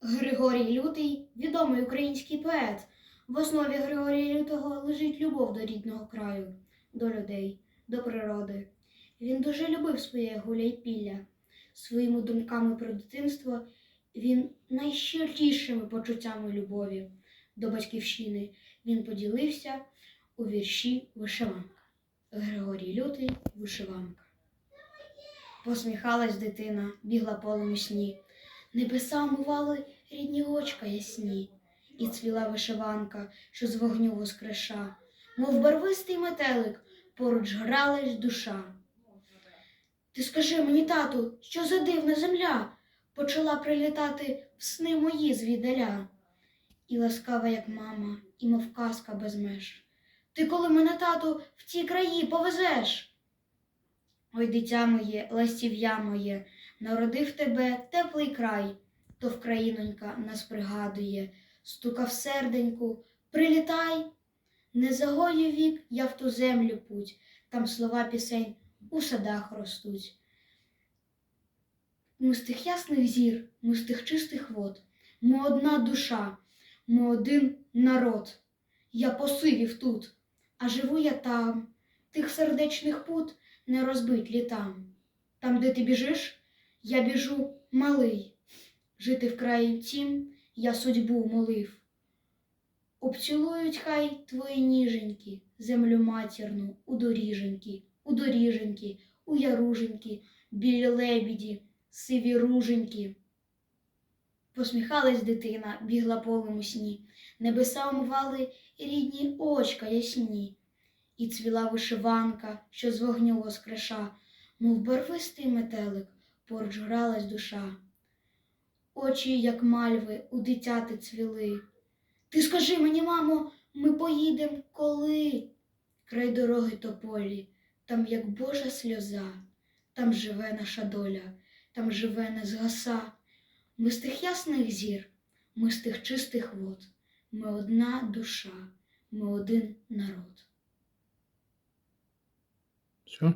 Григорій Лютий відомий український поет. В основі Григорія Лютого лежить любов до рідного краю, до людей, до природи. Він дуже любив своє гуляйпілля. Своїми думками про дитинство він найщирішими почуттями любові до батьківщини він поділився у вірші Вишиванка. Григорій Лютий Вишиванка. Посміхалась дитина, бігла полем у сні. Небеса омивали рідні очка ясні, і цвіла вишиванка, що з вогню воскреша, мов барвистий метелик, поруч гралась душа. Ти скажи мені, тату, що за дивна земля почала прилітати в сни мої звідаля, і ласкава, як мама, і мов казка без меж. Ти коли мене, тату, в ті краї повезеш? Ой, дитя моє, ластів'я моє, народив тебе теплий край, то вкраїнонька нас пригадує, стука в серденьку, прилітай, не загою вік я в ту землю путь, там слова пісень у садах ростуть. Ми з тих ясних зір, ми з тих чистих вод, ми одна душа, ми один народ. Я посивів тут, а живу я там, тих сердечних пут не розбить літам. Там, де ти біжиш, я біжу малий. Жити в краї тім я судьбу молив. Обцілують хай твої ніженьки, землю матірну, у доріженьки, у доріженьки, у яруженьки, білі лебіді, сиві руженьки. Посміхалась дитина, бігла полем у сні, небеса омивали рідні очка ясні, і цвіла вишиванка, що з вогню воскреша, мов барвистий метелик, поруч гралась душа. Очі, як мальви, у дитяти цвіли. Ти скажи мені, мамо, ми поїдем коли? Край дороги тополі, там, як Божа сльоза, там живе наша доля, там живе не. Ми з тих ясних зір, ми з тих чистих вод, ми одна душа, ми один народ. Tja.